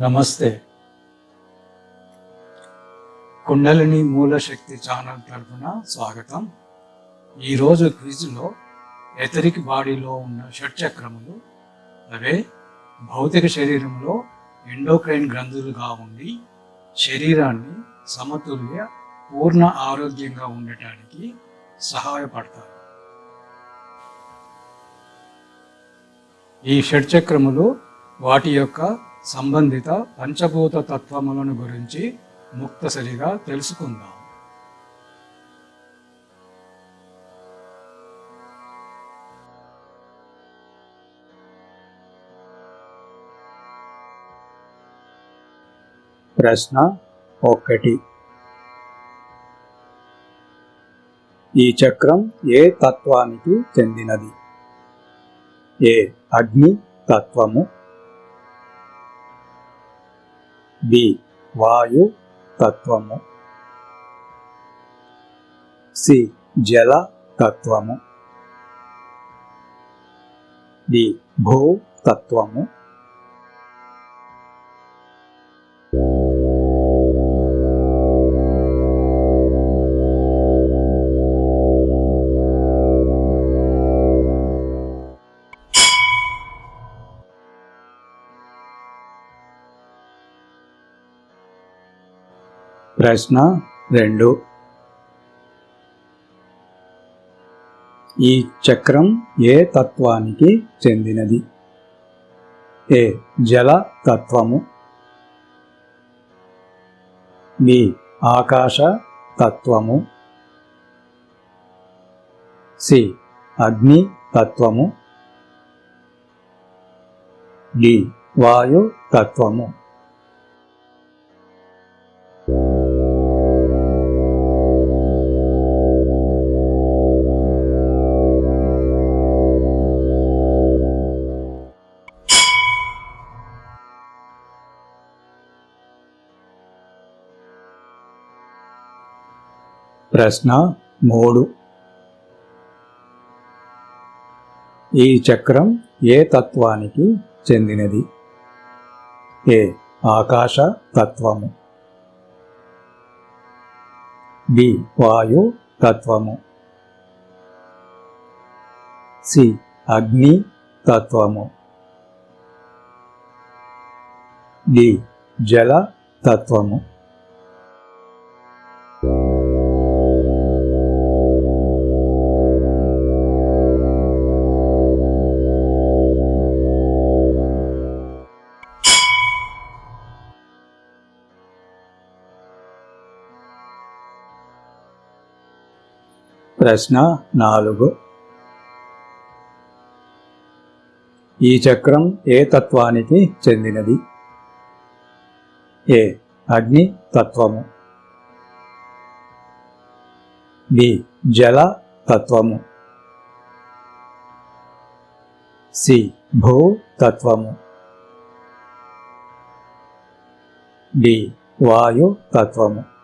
నమస్తే. కుండలిని మూలశక్తి ఛానల్ తరఫున స్వాగతం. ఈరోజు క్విజ్లో ఎథరిక్ బాడీలో ఉన్న షట్చక్రములు అవే భౌతిక శరీరంలో ఎండోక్రైన్ గ్రంథులుగా ఉండి శరీరాన్ని సమతుల్య పూర్ణ ఆరోగ్యంగా ఉండటానికి సహాయపడతారు ఈ షట్చక్రములు వాటి యొక్క సంబంధిత పంచభూత తత్వములను గురించి ముక్తసరిగా తెలుసుకుందాం. ప్రశ్న ఒకటి. ఈ చక్రం ఏ తత్వానికి చెందినది? ఏ అగ్ని తత్వము? బి వాయు తత్వము. సి జల తత్వము. డి భూ తత్వము. ప్రశ్న రెండు. ఈ చక్రం ఏ తత్వానికి చెందినది? ఏ జల తత్వము? బి ఆకాశ తత్వము. సి అగ్ని తత్వము. డి వాయు తత్వము. ప్రశ్న మూడు. ఈ చక్రం ఏ తత్వానికి చెందినది? ఏ. ఆకాశ తత్వము. బి. వాయు తత్వము. సి. అగ్ని తత్వము. డి. జల తత్వము. ప్రశ్న నాలుగు. ఈ చక్రం ఏ తత్వానికి చెందినది? ఏ అగ్ని తత్వము. బి జల తత్వము. సి భూ తత్వము. డి వాయు తత్వము.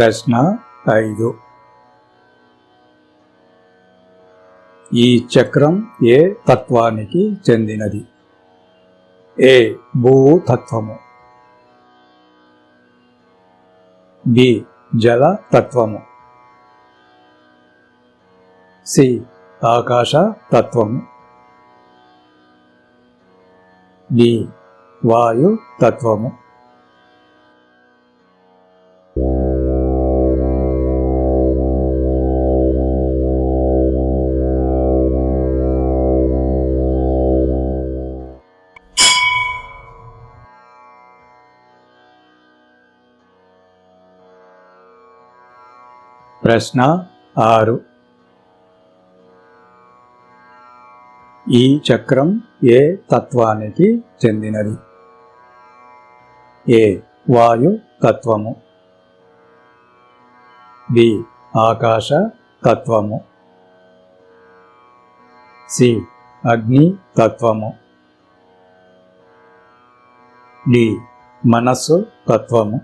ప్రశ్న ఐదు. ఈ చక్రం ఏ తత్వానికి చెందినది? ఏ భూ తత్వము బి జల తత్వము సి ఆకాశ తత్వము డి వాయు తత్వము ప్రశ్న ఆరు. ఈ చక్రం ఏ తత్వానికి చెందినది? ఏ. వాయు తత్వము. బి. ఆకాశ తత్వము. సి. అగ్ని తత్వము. డి. మనస్సు తత్వము.